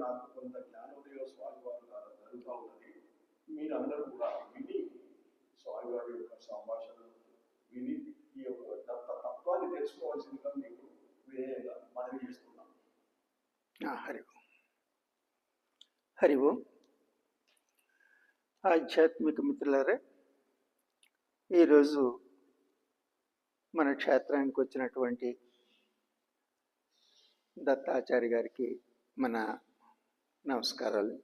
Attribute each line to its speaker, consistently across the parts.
Speaker 1: నాకు కొంత జ్ఞానోదయ స్వామివారి ద్వారా జరుగుతూ ఉన్నది. మీరందరూ కూడా విని స్వామివారి యొక్క సంభాషణ విని ఈ యొక్క దత్త తత్వాన్ని తెలుసుకోవాల్సిందిగా మీకు వినయంగా మనవి
Speaker 2: చేస్తున్నాం హరి ఓం. హరి ఓం. ఆధ్యాత్మిక మిత్రులారా ఈరోజు మన క్షేత్రానికి వచ్చినటువంటి దత్తాచారి గారికి మన నమస్కారాలు.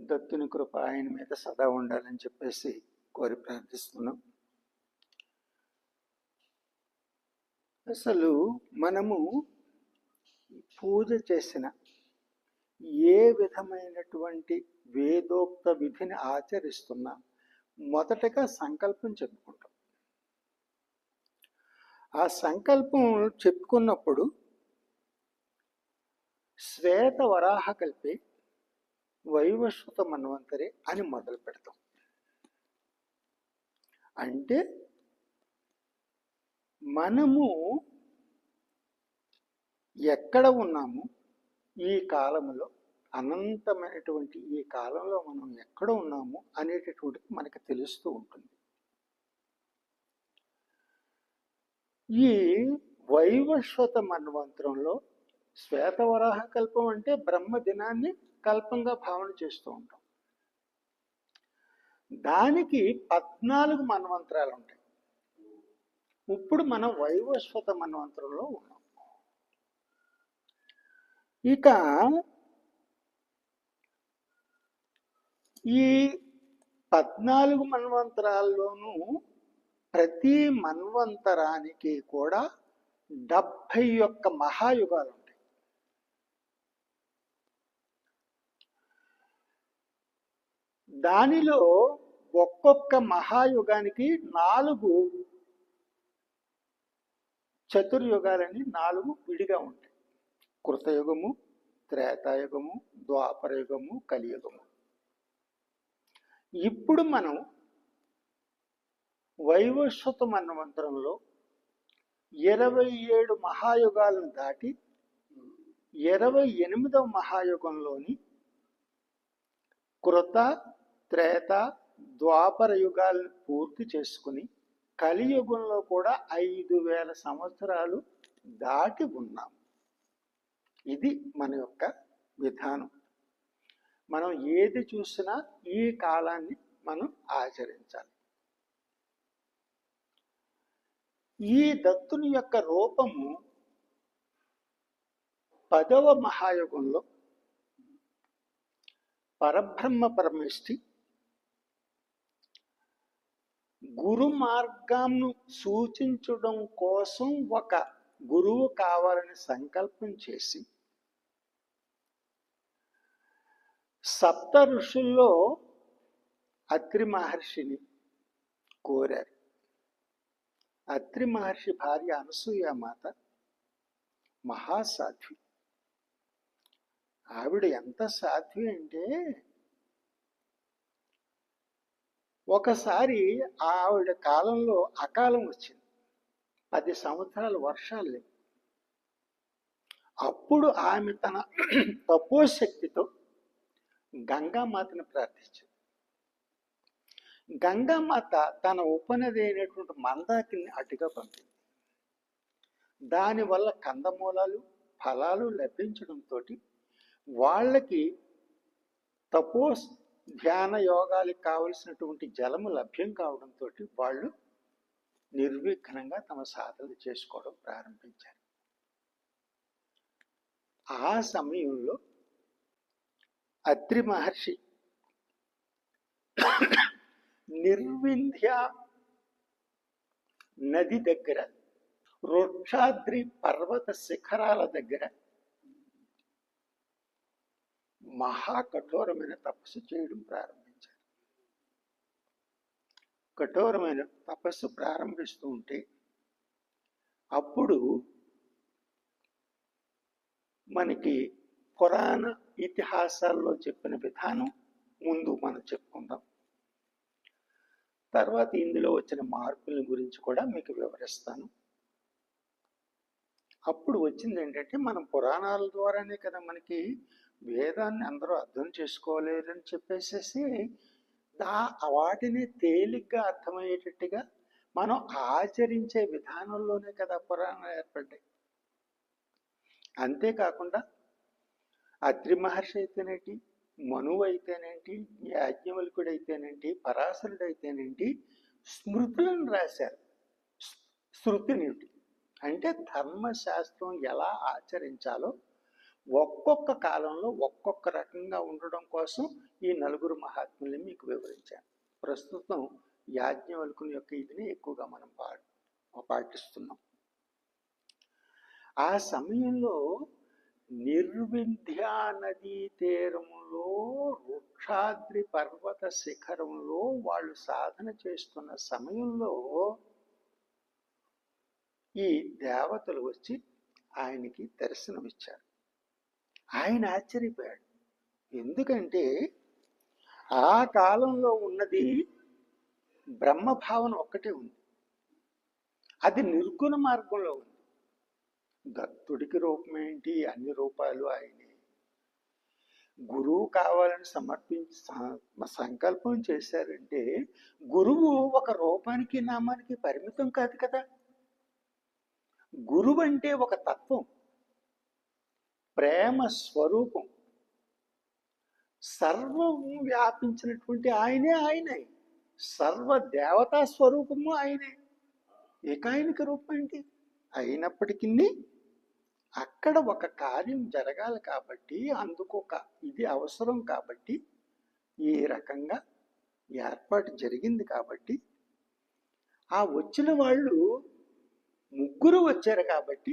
Speaker 2: దత్తుని కృప ఆయన మీద సదా ఉండాలని చెప్పేసి కోరి ప్రార్థిస్తున్నాం. అసలు మనము పూజ చేసిన ఏ విధమైనటువంటి వేదోక్త విధిని ఆచరిస్తున్నా మొదటగా సంకల్పం చెప్పుకుంటాం. ఆ సంకల్పం చెప్పుకున్నప్పుడు శ్వేత వరాహ కలిపి వైవస్వత మన్వంతరి అని మొదలు పెడతాం. అంటే మనము ఎక్కడ ఉన్నాము? ఈ కాలంలో అనంతమైనటువంటి ఈ కాలంలో మనం ఎక్కడ ఉన్నాము? అనేటటువంటిది మనకు తెలుస్తూ ఉంటుంది. ఈ వైవస్వత మన్వంతరంలో శ్వేతవరాహ కల్పం అంటే బ్రహ్మ దినాన్ని కల్పంగా భావన చేస్తూ ఉంటాం. దానికి పద్నాలుగు మన్వంతరాలు ఉంటాయి. ఇప్పుడు మనం వైవస్వత మన్వంతరంలో ఉన్నాం. ఇక ఈ పద్నాలుగు మన్వంతరాల్లోనూ ప్రతి మన్వంతరానికి కూడా డెబ్భై యొక్క మహాయుగాలు ఉంటాయి దానిలో ఒక్కొక్క మహాయుగానికి నాలుగు చతుర్యుగాలని నాలుగు విడిగా ఉంటాయి. కృతయుగము త్రేతాయుగము ద్వాపరయుగము కలియుగము. ఇప్పుడు మనం వైవస్వత మన్వంతరంలో ఇరవై ఏడు మహాయుగాలను దాటి ఇరవై ఎనిమిదవ మహాయుగంలోని కృత త్రేత ద్వాపర యుగాలను పూర్తి చేసుకుని కలియుగంలో కూడా ఐదు వేల సంవత్సరాలు దాటి ఉన్నాం. ఇది మన యొక్క విధానం. మనం ఏది చూసినా ఈ కాలాన్ని మనం ఆచరించాలి. ఈ దత్తుని యొక్క రూపము పదవ మహాయుగంలో పరబ్రహ్మ పరమేష్ఠి గురు మార్గంను సూచించడం కోసం ఒక గురువు కావాలని సంకల్పం చేసి సప్త ఋషుల్లో అత్రి మహర్షిని కోరారు. అత్రి మహర్షి భార్య అనసూయ మాత మహాసాధ్వి. ఆవిడ ఎంత సాధ్వి అంటే ఒకసారి ఆవిడ కాలంలో అకాలం వచ్చింది. పది సంవత్సరాలు వర్షాలు లేవు. అప్పుడు ఆమె తన తపోశక్తితో గంగామాతను ప్రార్థించింది. గంగామాత తన ఉపనది అయినటువంటి మందాకిని అటుగా పంపింది. దానివల్ల కందమూలాలు ఫలాలు లభించడంతో వాళ్ళకి తపోస్ ధ్యాన యోగాలకు కావలసినటువంటి జలము లభ్యం కావడంతో వాళ్ళు నిర్విఘ్నంగా తమ సాధనలు చేసుకోవడం ప్రారంభించారు. ఆ సమయంలో అత్రి మహర్షి నిర్వింధ్య నది దగ్గర వృక్షాద్రి పర్వత శిఖరాల దగ్గర మహా కఠోరమైన తపస్సు చేయడం ప్రారంభించారు. కఠోరమైన తపస్సు ప్రారంభిస్తూ ఉంటే అప్పుడు మనకి పురాణ ఇతిహాసాల్లో చెప్పిన విధానం ముందు మనం చెప్పుకుందాం. తర్వాత ఇందులో వచ్చిన మార్పుల గురించి కూడా మీకు వివరిస్తాను. అప్పుడు వచ్చింది ఏంటంటే మనం పురాణాల ద్వారానే కదా మనకి వేదాన్ని అందరూ అర్థం చేసుకోలేరని చెప్పేసేసి దా వాటిని తేలిగ్గా అర్థమయ్యేటట్టుగా మనం ఆచరించే విధానంలోనే కదా పురాణాలు ఏర్పడ్డాయి. అంతేకాకుండా అత్రి మహర్షి అయితేనేంటి మనువు అయితేనేంటి యాజ్ఞవల్కుడు అయితేనేంటి పరాశరుడు అయితేనేంటి స్మృతులను రాశారు. శృతిని అంటే ధర్మశాస్త్రం ఎలా ఆచరించాలో ఒక్కొక్క కాలంలో ఒక్కొక్క రకంగా ఉండడం కోసం ఈ నలుగురు మహాత్ముల్ని మీకు వివరించాను. ప్రస్తుతం యాజ్ఞవల్కుని యొక్క ఇదిని ఎక్కువగా మనం పా పాటిస్తున్నాం. ఆ సమయంలో నిర్వింధ్యా నదీ తీరములో వృక్షాద్రి పర్వత శిఖరంలో వాళ్ళు సాధన చేస్తున్న సమయంలో ఈ దేవతలు వచ్చి ఆయనకి దర్శనమిచ్చారు. ఆయన ఆశ్చర్యపోయాడు. ఎందుకంటే ఆ కాలంలో ఉన్నది బ్రహ్మభావన ఒక్కటే ఉంది. అది నిర్గుణ మార్గంలో ఉంది. దత్తుడికి రూపం ఏంటి? అన్ని రూపాలు ఆయనే. గురువు కావాలని సమర్పించి సంకల్పం చేశారంటే గురువు ఒక రూపానికి నామానికి పరిమితం కాదు కదా. గురువు అంటే ఒక తత్వం. ప్రేమ స్వరూపం. సర్వం వ్యాపించినటువంటి ఆయనే ఆయనే. సర్వ దేవతా స్వరూపము ఆయనే. ఏకాయనిక రూపం ఏంటి? అయినప్పటికీ అక్కడ ఒక కార్యం జరగాలి కాబట్టి అందుకు ఒక ఇది అవసరం కాబట్టి ఈ రకంగా ఏర్పాటు జరిగింది కాబట్టి ఆ వచ్చిన వాళ్ళు ముగ్గురు వచ్చారు కాబట్టి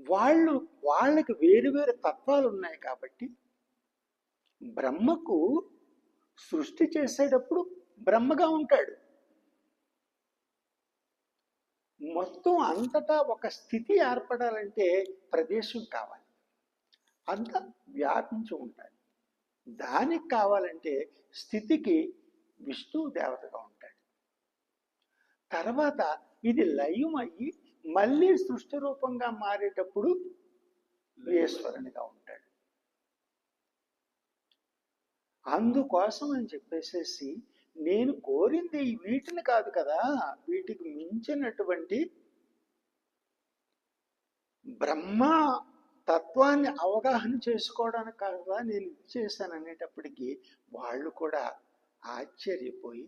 Speaker 2: వాళ్ళు వాళ్ళకి వేరు వేరు తత్వాలు ఉన్నాయి కాబట్టి బ్రహ్మకు సృష్టి చేసేటప్పుడు బ్రహ్మగా ఉంటాడు. మొత్తం అంతటా ఒక స్థితి ఏర్పడాలంటే ప్రదేశం కావాలి. అంత వ్యాపించి ఉంటాడు. దానికి కావాలంటే స్థితికి విష్ణు దేవతగా ఉంటాడు. తర్వాత ఇది లయం అయ్యి మళ్ళీ సృష్టి రూపంగా మారేటప్పుడు ఈశ్వరునిగా ఉంటాడు. అందుకోసం అని చెప్పేసేసి నేను కోరింది వీటిని కాదు కదా వీటికి మించినటువంటి బ్రహ్మ తత్వాన్ని అవగాహన చేసుకోవడానికి కాదా నేను ఇది చేశాను అనేటప్పటికీ వాళ్ళు కూడా ఆశ్చర్యపోయి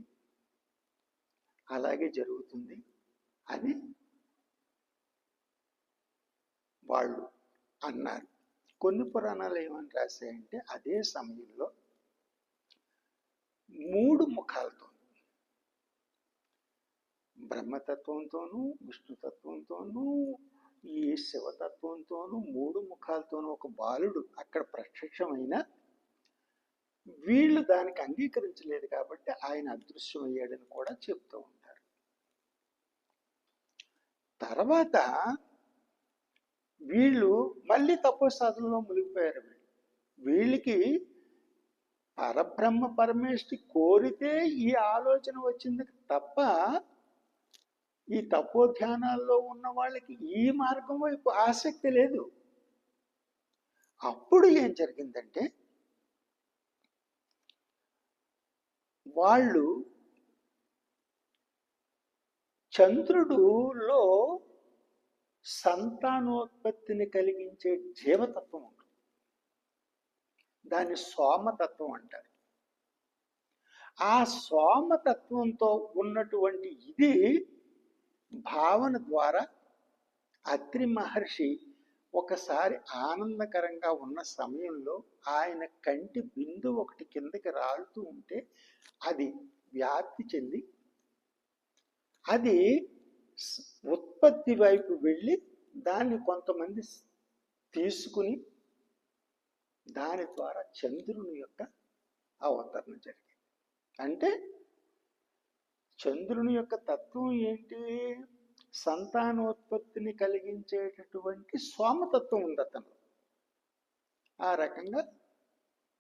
Speaker 2: అలాగే జరుగుతుంది అని వాళ్ళు అన్నారు. కొన్ని పురాణాలు ఏమని రాశాయంటే అదే సమయంలో మూడు ముఖాలతో బ్రహ్మతత్వంతోనూ విష్ణుతత్వంతోనూ ఈ శివతత్వంతోనూ మూడు ముఖాలతోనూ ఒక బాలుడు అక్కడ ప్రత్యక్షమైన వీళ్ళు దానికి అంగీకరించలేదు కాబట్టి ఆయన అదృశ్యమయ్యాడని కూడా చెప్తూ ఉంటారు. తర్వాత వీళ్ళు మళ్ళీ తపోసాధనలో మునిగిపోయారు. వీళ్ళు వీళ్ళకి పరబ్రహ్మ పరమేష్టి కోరితే ఈ ఆలోచన వచ్చింది తప్ప ఈ తపోధ్యానాల్లో ఉన్న వాళ్ళకి ఈ మార్గం వైపు ఆసక్తి లేదు. అప్పుడు ఏం జరిగిందంటే వాళ్ళు చంద్రుడులో సంతానోత్పత్తిని కలిగించే జీవతత్వం ఉంటుంది. దాన్ని సోమతత్వం అంటారు. ఆ సోమతత్వంతో ఉన్నటువంటి ఇది భావన ద్వారా అత్రి మహర్షి ఒకసారి ఆనందకరంగా ఉన్న సమయంలో ఆయన కంటి బిందు ఒకటి కిందకి రాలుతూ ఉంటే అది వ్యాప్తి చెంది అది ఉత్పత్తి వైపు వెళ్ళి దాన్ని కొంతమంది తీసుకుని దాని ద్వారా చంద్రుని యొక్క అవతరణ జరిగింది. అంటే చంద్రుని యొక్క తత్వం ఏంటి? సంతానోత్పత్తిని కలిగించేటటువంటి సోమతత్వం ఉంది అతను ఆ రకంగా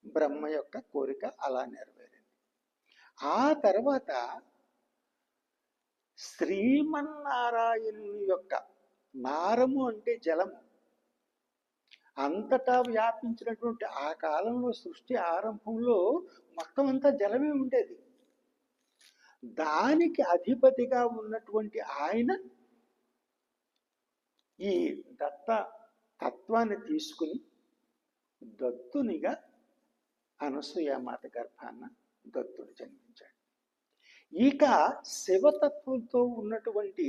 Speaker 2: బ్రహ్మ యొక్క కోరిక అలా నెరవేరింది. ఆ తర్వాత శ్రీమన్నారాయణుని యొక్క నారము అంటే జలము. అంతటా వ్యాపించినటువంటి ఆ కాలంలో సృష్టి ఆరంభంలో మొత్తం అంతా జలమే ఉండేది. దానికి అధిపతిగా ఉన్నటువంటి ఆయన ఈ దత్త తత్వాన్ని తీసుకుని దత్తునిగా అనసూయ మాత గర్భాన్న దత్తుడు జన్మించారు ఇక శివతత్వంతో ఉన్నటువంటి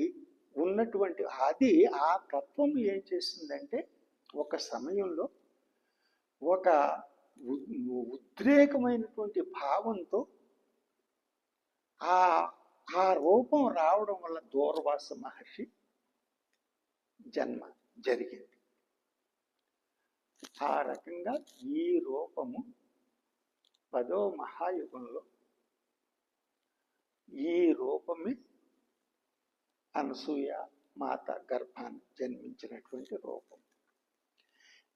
Speaker 2: ఉన్నటువంటి అది ఆ తత్వం ఏం చేసిందంటే ఒక సమయంలో ఒక ఉ- ఉద్రేకమైనటువంటి భావంతో ఆ ఆ రూపం రావడం వల్ల దూర్వాస మహర్షి జన్మ జరిగింది. ఆ రకంగా ఈ రూపము పదో మహాయుగంలో ఈ రూపమే అనసూయ మాత గర్భాన్ని జన్మించినటువంటి రూపం.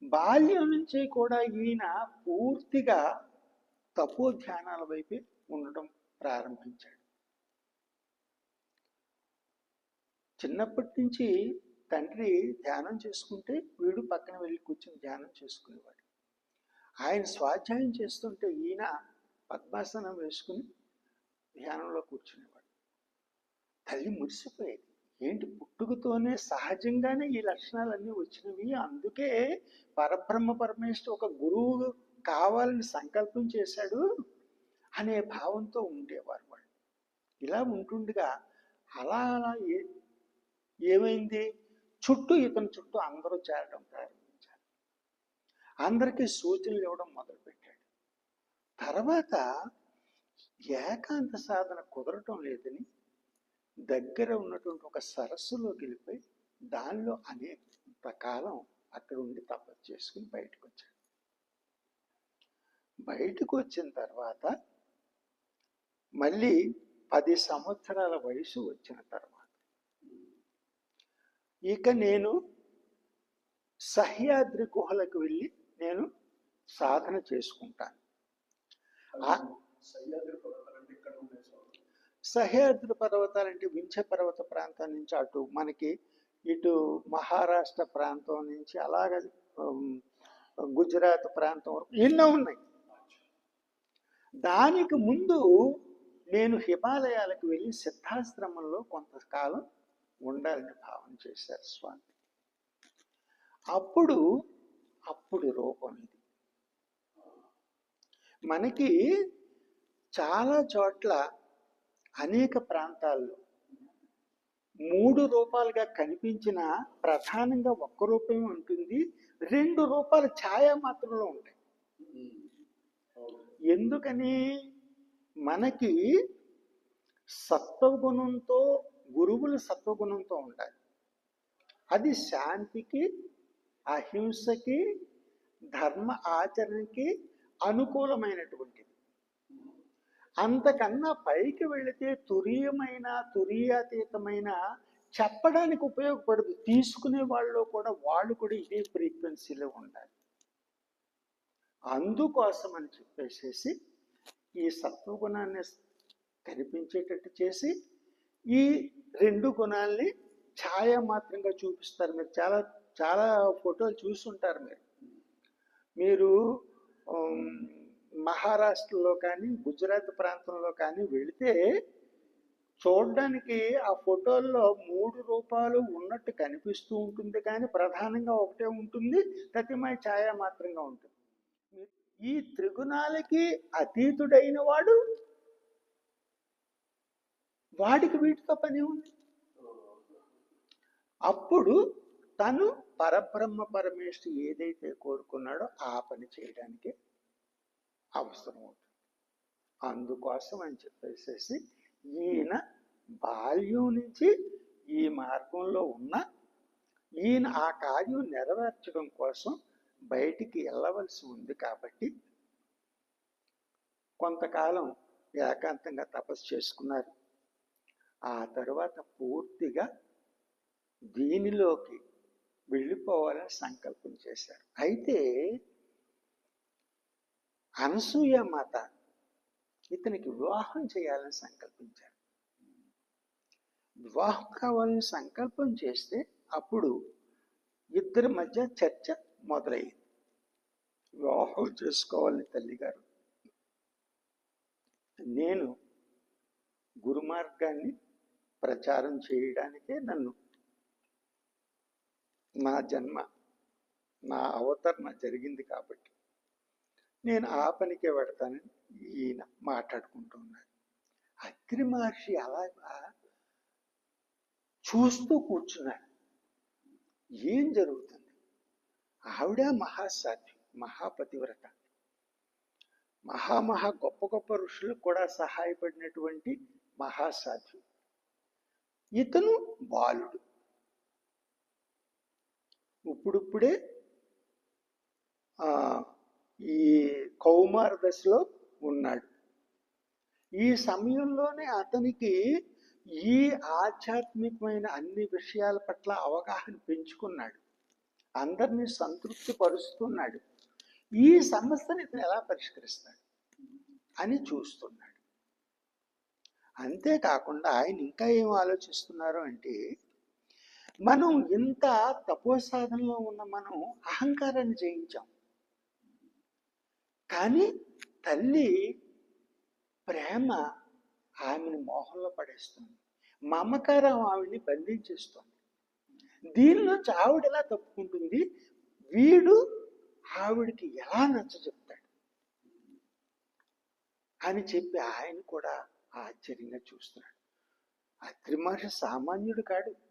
Speaker 2: బాల్యం నుంచి కూడా ఈయన పూర్తిగా తపో ధ్యానాల వైపే ఉండడం ప్రారంభించాడు. చిన్నప్పటి నుంచి తండ్రి ధ్యానం చేసుకుంటే వీడు పక్కన వెళ్ళి కూర్చొని ధ్యానం చేసుకునేవాడు. ఆయన స్వాధ్యాయం చేస్తుంటే ఈయన పద్మాసనం వేసుకుని ధ్యానంలో కూర్చునేవాడు. తల్లి మురిసిపోయేది. ఏంటి? పుట్టుకతోనే సహజంగానే ఈ లక్షణాలన్నీ వచ్చినవి. అందుకే పరబ్రహ్మ పరమేశ్వరు ఒక గురువు కావాలని సంకల్పం చేశాడు అనే భావంతో ఉండేవారు వాళ్ళు. ఇలా ఉంటుండగా అలా అలా ఏ ఏమైంది? చుట్టూ ఇతని చుట్టూ అందరూ చేరడం ప్రారంభించారు. అందరికీ సూచనలు ఇవ్వడం మొదలుపెట్టాడు. తర్వాత ఏకాంత సాధన కుదరటం లేదని దగ్గర ఉన్నటువంటి ఒక సరస్సులోకి వెళ్ళిపోయి దానిలో అనేక కాలం అక్కడ ఉండి తపస్సు చేసుకుని బయటకు వచ్చాడు. బయటకు వచ్చిన తర్వాత మళ్ళీ పది సంవత్సరాల వయసు వచ్చిన తర్వాత ఇక నేను సహ్యాద్రి గుహలకు వెళ్ళి నేను సాధన చేసుకుంటాను.
Speaker 1: సహ్యాద్రి ఇక్కడ ఉన్నాయి
Speaker 2: సహ్యాద్రి పర్వతాలు అంటే వింధ్య పర్వత ప్రాంతం నుంచి అటు మనకి ఇటు మహారాష్ట్ర ప్రాంతం నుంచి అలాగ గుజరాత్ ప్రాంతం వరకు ఎన్నో ఉన్నాయి. దానికి ముందు నేను హిమాలయాలకు వెళ్ళి సిద్ధాశ్రమంలో కొంతకాలం ఉండాలని భావన చేశారు స్వామి. అప్పుడు అప్పుడు రూపం ఇది. మనకి చాలా చోట్ల అనేక ప్రాంతాల్లో మూడు రూపాలుగా కనిపించిన ప్రధానంగా ఒక్క రూపమే ఉంటుంది. రెండు రూపాల ఛాయా మాత్రంలో ఉంటాయి. ఎందుకని? మనకి సత్వగుణంతో గురువులు సత్వగుణంతో ఉండాలి. అది శాంతికి అహింసకి ధర్మ ఆచరణకి అనుకూలమైనటువంటిది. అంతకన్నా పైకి వెళితే తురీయమైన తురీయాతీతమైన చెప్పడానికి ఉపయోగపడదు. తీసుకునే వాళ్ళు కూడా వాళ్ళు కూడా ఇదే ఫ్రీక్వెన్సీలో ఉండాలి. అందుకోసం అని చెప్పేసేసి ఈ సత్వగుణాన్ని కనిపించేటట్టు చేసి ఈ రెండు గుణాల్ని ఛాయ మాత్రంగా చూపిస్తారు మీరు. చాలా చాలా ఫోటోలు చూసుంటారు మీరు. మీరు మహారాష్ట్రలో కానీ గుజరాత్ ప్రాంతంలో కానీ వెళితే చూడడానికి ఆ ఫోటోల్లో మూడు రూపాలు ఉన్నట్టు కనిపిస్తూ ఉంటుంది కానీ ప్రధానంగా ఒకటే ఉంటుంది. తతిమయ ఛాయ మాత్రంగా ఉంటుంది. ఈ త్రిగుణాలకి అతీతుడైన వాడు వాడికి వీటితో పని ఉంది. అప్పుడు తను పరబ్రహ్మ పరమేశ్వరు ఏదైతే కోరుకున్నాడో ఆ పని చేయడానికి అవసరం ఉంటుంది అందుకోసం అని చెప్పేసేసి ఈయన బాల్యం నుంచి ఈ మార్గంలో ఉన్న ఈయన ఆ కార్యం నెరవేర్చడం కోసం బయటికి వెళ్ళవలసి ఉంది కాబట్టి కొంతకాలం ఏకాంతంగా తపస్సు చేసుకున్నారు. ఆ తర్వాత పూర్తిగా దీనిలోకి వెళ్ళిపోవాలని సంకల్పం చేశారు. అయితే అనసూయ మాత ఇతనికి వివాహం చేయాలని సంకల్పించారు వివాహం కావాలని సంకల్పం చేస్తే అప్పుడు ఇద్దరి మధ్య చర్చ మొదలైంది వివాహం చేసుకోవాలని తల్లిగారు. నేను గురుమార్గాన్ని ప్రచారం చేయడానికే నన్ను నా జన్మ నా అవతరణ జరిగింది కాబట్టి నేను ఆ పనికే పెడతానని ఈయన మాట్లాడుకుంటున్నాడు అగ్ని మహర్షి అలా చూస్తూ కూర్చున్నాడు. ఏం జరుగుతుంది? ఆవిడ మహాసాధ్వి మహాపతివ్రత. మహామహా గొప్ప గొప్ప ఋషులకు కూడా సహాయపడినటువంటి మహాసాధ్వి. ఇతను బాలుడు. ఇప్పుడిప్పుడే ఆ, ఈ కౌమార దశలో ఉన్నాడు. ఈ సమయంలోనే అతనికి ఈ ఆధ్యాత్మికమైన అన్ని విషయాల పట్ల అవగాహన పెంచుకున్నాడు. అందరినీ సంతృప్తి పరుస్తున్నాడు. ఈ సమస్యని ఇతను ఎలా పరిష్కరిస్తాడు అని చూస్తున్నాడు. అంతేకాకుండా ఆయన ఇంకా ఏం ఆలోచిస్తున్నారు అంటే మనం ఇంత తపోసాధనలో ఉన్న మనం అహంకారాన్ని జయించాం. కానీ తల్లి ప్రేమ ఆమెను మోహంలో పడేస్తుంది. మమకారం ఆవిడ్ని బంధించేస్తుంది. దీనిలో ఆవిడ ఎలా తప్పుకుంటుంది? వీడు ఆవిడికి ఎలా నచ్చ చెప్తాడు? అని చెప్పి ఆయన కూడా ఆశ్చర్యంగా చూస్తున్నాడు. అత్రి మహర్షి సామాన్యుడు కాడు.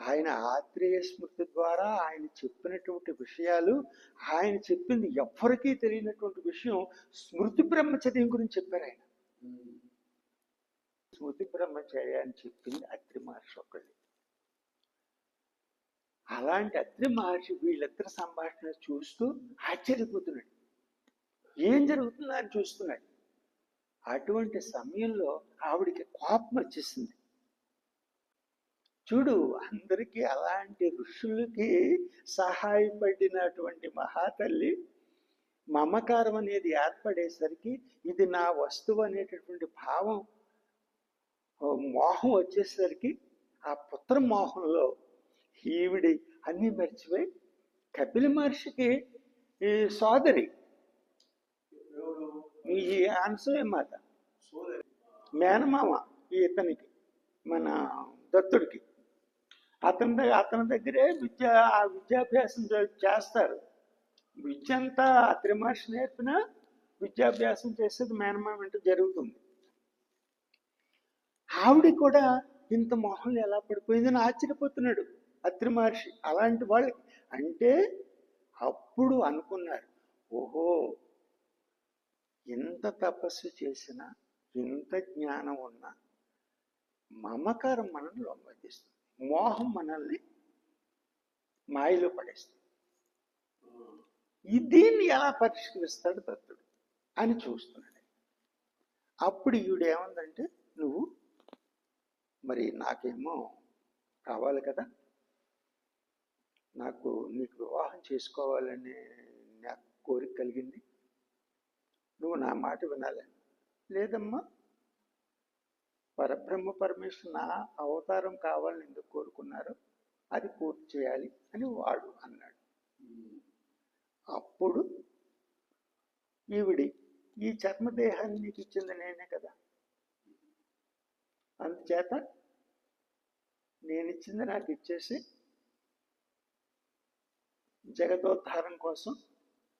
Speaker 2: ఆయన ఆత్రేయ స్మృతి ద్వారా ఆయన చెప్పినటువంటి విషయాలు ఆయన చెప్పింది ఎవ్వరికీ తెలియనటువంటి విషయం స్మృతి బ్రహ్మచర్యం గురించి చెప్పారు ఆయన. స్మృతి బ్రహ్మచర్య అని చెప్పింది అత్రి మహర్షి ఒకళ్ళు. అలాంటి అత్రి మహర్షి వీళ్ళిద్దరి సంభాషణ చూస్తూ ఆశ్చర్యపోతున్నాడు. ఏం జరుగుతుందో అని చూస్తున్నాడు. అటువంటి సమయంలో ఆవిడికి కోపం వచ్చేసింది. చూడు అందరికీ అలాంటి ఋషులకి సహాయపడినటువంటి మహాతల్లి మమకారం అనేది ఏర్పడేసరికి ఇది నా వస్తువు అనేటటువంటి భావం మోహం వచ్చేసరికి ఆ పుత్ర మోహంలో ఈవిడి అన్నీ మర్చిపోయి కపిల మహర్షికి ఈ సోదరి. ఈ అనసూయ మాత
Speaker 1: సోదరి
Speaker 2: మేనమామ ఈ ఇతనికి మన దత్తుడికి. అతని దగ్గర అతని దగ్గరే విద్య ఆ విద్యాభ్యాసం చేస్తారు. విద్య అంతా అత్రి మహర్షి నేర్పిన విద్యాభ్యాసం చేసేది మేనమా వెంట జరుగుతుంది. ఆవిడ కూడా ఇంత మొహం ఎలా పడిపోయిందని ఆశ్చర్యపోతున్నాడు అత్రి మహర్షి. అలాంటి వాళ్ళు అంటే అప్పుడు అనుకున్నారు ఓహో ఎంత తపస్సు చేసినా ఎంత జ్ఞానం ఉన్నా మమకారం మనల్ని లొంగదీస్తుంది మోహం మనల్ని మాయలో పడేస్తుంది. ఈ దీన్ని ఎలా పరిష్కరిస్తాడు దత్తుడు అని చూస్తున్నాడు. అప్పుడు ఈవిడ ఏముందంటే నువ్వు మరి నాకేమో కావాలి కదా. నాకు నీకు వివాహం చేసుకోవాలని నాకు కోరిక కలిగింది. నువ్వు నా మాట వినాలి. లేదమ్మా పరబ్రహ్మ పరమేశ్వరున నా అవతారం కావాలని ఎందుకు కోరుకున్నారు అది పూర్తి చేయాలి అని వాడు అన్నాడు. అప్పుడు ఈవిడి ఈ చర్మదేహాన్ని నీకు ఇచ్చింది నేనే కదా. అందుచేత నేను ఇచ్చింది నాకు ఇచ్చేసి జగదోద్ధారం కోసం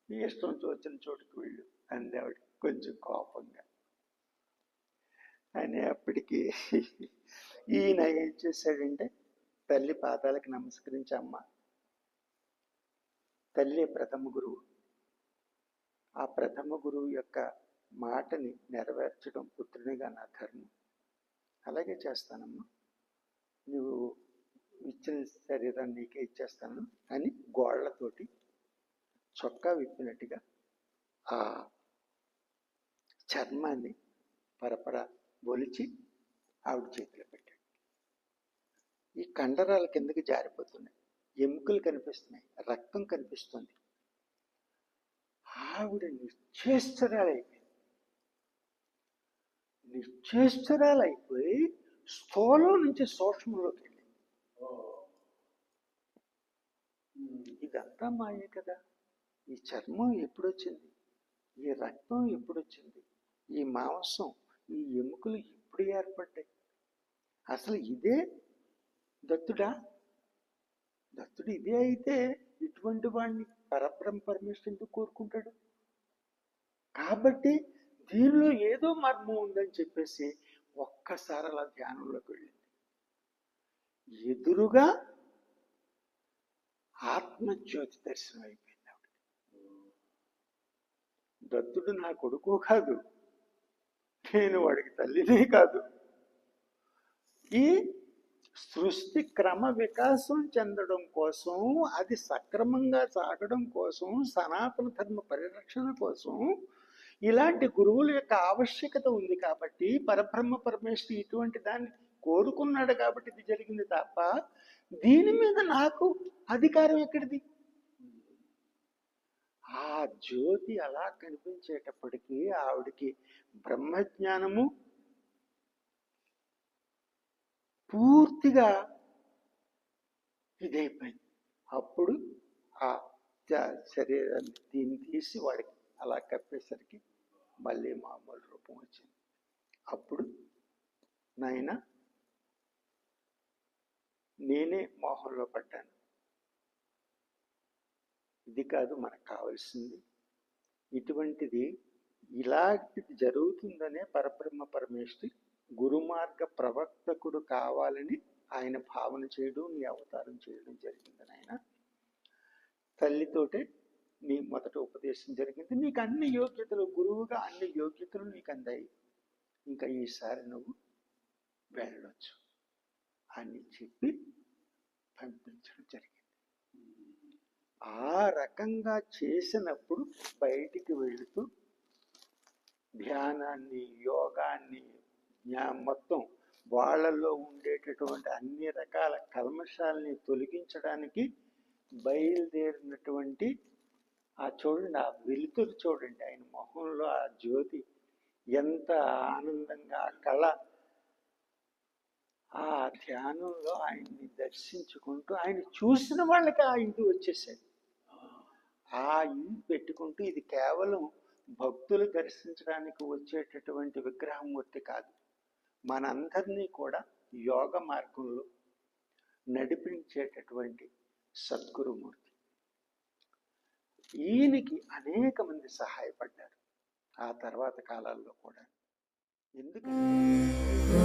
Speaker 2: నీ ఇష్టం వచ్చిన చోటుకు వెళ్ళు అంది ఆవిడ కొంచెం కోపంగా. అనేప్పటికీ ఈయన ఏం చేశాడంటే తల్లి పాదాలకు నమస్కరించి అమ్మ తల్లి ప్రథమ గురువు. ఆ ప్రథమ గురువు యొక్క మాటని నెరవేర్చడం పుత్రునిగా నా ధర్మం. అలాగే చేస్తానమ్మా. నువ్వు ఇచ్చిన శరీరం నీకే ఇచ్చేస్తాను అని గోళ్ళతోటి చొక్కా విప్పినట్టుగా ఆ చర్మాన్ని పరపర ఒలిచి ఆవిడ చేతిలో పెట్టాడు. ఈ కండరాల కిందకి జారిపోతున్నాయి. ఎముకలు కనిపిస్తున్నాయి. రక్తం కనిపిస్తుంది. ఆవిడ నిశ్చేష్టరాలైపోయింది. నిశ్చేష్టరాలైపోయి స్థూలం నుంచి సూక్ష్మంలోకి వెళ్ళింది. ఇదంతా మాయే కదా. ఈ చర్మం ఎప్పుడొచ్చింది? ఈ రక్తం ఎప్పుడొచ్చింది? ఈ మాంసం ఈ ఎముకలు ఎప్పుడు ఏర్పడ్డాయి. అసలు ఇదే దత్తుడా? దత్తుడు ఇదే అయితే ఇటువంటి వాడిని పరబ్రహ్మ పరమేశ్వరు ఎందుకు కోరుకుంటాడు? కాబట్టి దీనిలో ఏదో మర్మం ఉందని చెప్పేసి ఒక్కసారి అలా ధ్యానంలోకి వెళ్ళింది. ఎదురుగా ఆత్మజ్యోతి దర్శనం అయిపోయింది దత్తుడు నా కొడుకు కాదు. నేను వాడికి తల్లినే కాదు. ఈ సృష్టి క్రమ వికాసం చెందడం కోసం అది సక్రమంగా సాగడం కోసం సనాతన ధర్మ పరిరక్షణ కోసం ఇలాంటి గురువుల యొక్క ఆవశ్యకత ఉంది కాబట్టి పరబ్రహ్మ పరమేశ్వరి ఇటువంటి దాన్ని కోరుకున్నాడు కాబట్టి ఇది జరిగింది తప్ప దీని మీద నాకు అధికారం ఎక్కడిది? ఆ జ్యోతి అలా కనిపించేటప్పటికీ ఆవిడికి బ్రహ్మజ్ఞానము పూర్తిగా ఇదైపోయింది. అప్పుడు ఆ శరీరాన్ని దీన్ని తీసి వాడికి అలా కప్పేసరికి మళ్ళీ మామూలు రూపం వచ్చింది. అప్పుడు నాయన నేనే మోహంలో పడ్డాను. ఇది కాదు మనకు కావాల్సింది. ఇటువంటిది ఇలాంటిది జరుగుతుందనే పరబ్రహ్మ పరమేశ్వరి గురుమార్గ ప్రవర్తకుడు కావాలని ఆయన భావన చేయడం నీ అవతారం చేయడం జరిగింది ఆయన. తల్లితోటే నీ మొదట ఉపదేశం జరిగింది. నీకు అన్ని యోగ్యతలు గురువుగా అన్ని యోగ్యతలు నీకు అందాయి. ఇంకా ఈసారి నువ్వు వెళ్ళొచ్చు అని చెప్పి పంపించడం జరిగింది. ఆ రకంగా చేసినప్పుడు బయటికి వెళుతూ ధ్యానాన్ని యోగాన్ని జ్ఞా- మొత్తం వాళ్ళల్లో ఉండేటటువంటి అన్ని రకాల కల్మషాలని తొలగించడానికి బయలుదేరినటువంటి ఆ చూడండి ఆ వెలుతురు చూడండి ఆయన మొహంలో ఆ జ్యోతి ఎంత ఆనందంగా ఆ కళ. ఆ ధ్యానంలో ఆయన్ని దర్శించుకుంటూ ఆయన చూసిన వాళ్ళకి ఆ ఇంటి వచ్చేసాడు ఆ ఈ పెట్టుకుంటూ ఇది కేవలం భక్తులు దర్శించడానికి వచ్చేటటువంటి విగ్రహమూర్తి కాదు. మనందరినీ కూడా యోగ మార్గంలో నడిపించేటటువంటి సద్గురుమూర్తి ఈయనకి అనేక మంది సహాయపడ్డారు ఆ తర్వాత కాలాల్లో కూడా. ఎందుకంటే